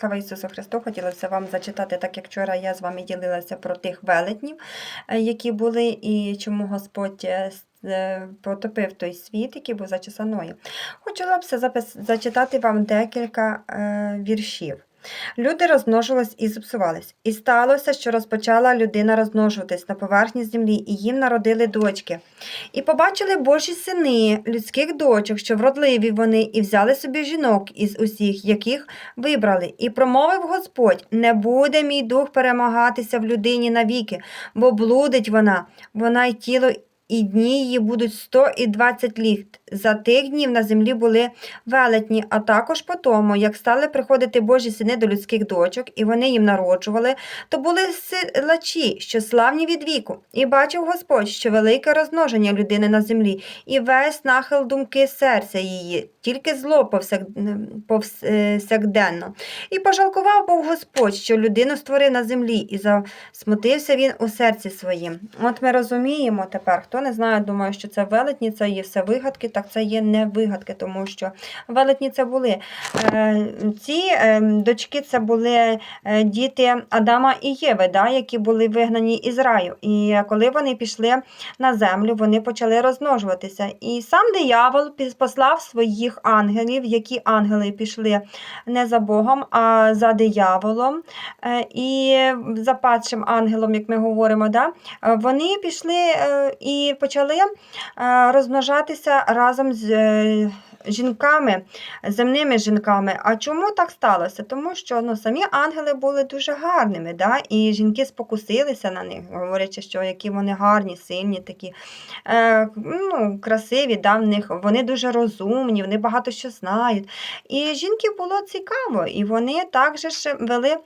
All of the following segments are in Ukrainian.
Слава Ісусу Христу! Хотілося вам зачитати, так як вчора я з вами ділилася про тих велетнів, е, які були, і чому Господь е, е, потопив той світ, який був за часа Ної. Хотіла б зачитати вам декілька віршів. Люди розмножились і зіпсувались. І сталося, що розпочала людина розмножуватись на поверхні землі, і їм народили дочки. І побачили Божі сини людських дочок, що вродливі вони, і взяли собі жінок із усіх, яких вибрали. І промовив Господь: Не буде мій дух перемагатися в людині навіки, бо блудить вона, вона й тіло. І дні її будуть сто і двадцять літ. За тих днів на землі були велетні, а також по тому, як стали приходити Божі сини до людських дочок, і вони їм народжували, то були силачі, що славні від віку. І бачив Господь, що велике розмноження людини на землі, і весь нахил думки серця її, тільки зло повсяк... повсякденно. І пожалкував Бог Господь, що людину створив на землі, і засмутився він у серці своїм. От ми розуміємо тепер, хто не знає, думаю, що це велетні, це є все вигадки, так це є не вигадки, тому що велетні це були. Е, ці е, дочки це були е, діти Адама і Єви, да, які були вигнані із раю. І коли вони пішли на землю, вони почали розмножуватися. І сам диявол послав своїх ангелів, які ангели пішли не за Богом, а за дияволом. І за падшим ангелом, як ми говоримо, да, вони пішли е, і почали е, розмножатися разом з е, жінками, земними жінками. А чому так сталося? Тому що ну, самі ангели були дуже гарними, да? і жінки спокусилися на них, говорячи, що які вони гарні, сильні, такі е, ну, красиві, да? в них, вони дуже розумні, вони багато що знають. І жінки було цікаво, і вони також вели,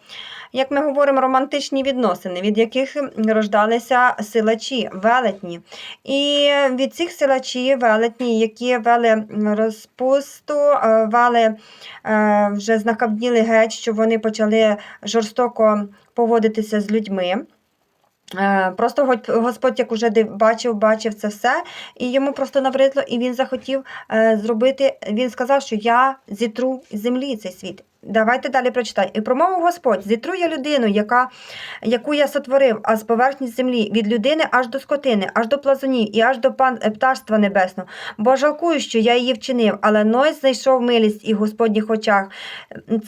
як ми говоримо, романтичні відносини, від яких рождалися силачі, велетні. І від цих силачів велетні, які вели розпусту, е, вели е, вже знакабніли геть, що вони почали жорстоко поводитися з людьми. Е, Просто Господь, як уже бачив, бачив це все, і йому просто набридло, і він захотів зробити. Він сказав, що я зітру з землі цей світ. Давайте далі прочитаємо. І промовив Господь: зітру я людину, яка, яку я сотворив, а з поверхні землі, від людини аж до скотини, аж до плазунів і аж до пан, е, пташства небесного. Бо жалкую, що я її вчинив, але Ной знайшов милість і в Господніх очах.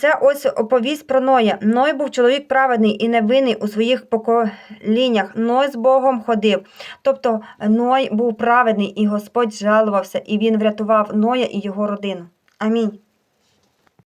Це ось оповість про Ноя. Ной був чоловік праведний і невинний у своїх поколіннях. Ной з Богом ходив. Тобто Ной був праведний, і Господь жалувався, і він врятував Ноя і його родину. Амінь.